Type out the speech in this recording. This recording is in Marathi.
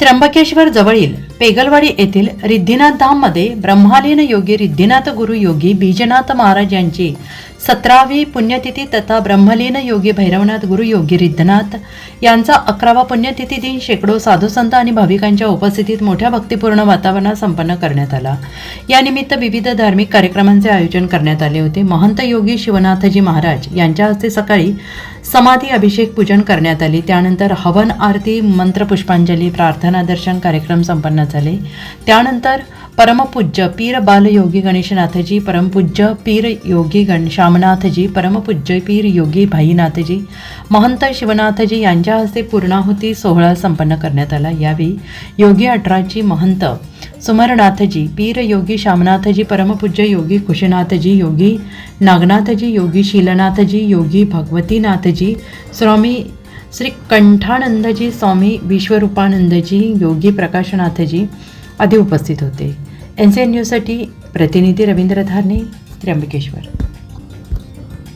त्र्यंबकेश्वर जवळील पेगलवाडी येथील रिद्धिनाथ धाममध्ये ब्रह्मालीन योगी रिद्धिनाथ गुरु योगी बीजनाथ महाराज यांची सतरावी पुण्यतिथी तथा ब्रह्मलीन योगी भैरवनाथ गुरु योगी रिद्धनाथ यांचा अकरावा पुण्यतिथी दिन शेकडो साधू संत आणि भाविकांच्या उपस्थितीत मोठ्या भक्तिपूर्ण वातावरणात संपन्न करण्यात आला. यानिमित्त विविध धार्मिक कार्यक्रमांचे आयोजन करण्यात आले होते. महंत योगी शिवनाथजी महाराज यांच्या हस्ते सकाळी समाधी अभिषेक पूजन करण्यात आले. त्यानंतर हवन आरती मंत्रपुष्पांजली प्रार्थना दर्शन कार्यक्रम संपन्न झाले. त्यानंतर परमपूज्य पीर बालयोगी गणेशनाथजी परमपूज्य पीर योगी गण श्यामनाथजी परमपूज्य पीर योगी भाईनाथजी महंत शिवनाथजी यांच्या हस्ते पूर्णाहुती सोहळा संपन्न करण्यात आला. यावेळी योगी अठराची महंत सुमरनाथजी पीर योगी श्यामनाथजी परमपूज्य योगी कुशनाथजी योगी नागनाथजी योगी शीलनाथजी योगी भगवतीनाथजी स्वामी श्री कंठानंदजी स्वामी विश्वरूपानंदजी योगी प्रकाशनाथजी आदी उपस्थित होते. एन सी एन न्यूजसाठी प्रतिनिधी रवींद्र धारणे त्र्यंबकेश्वर.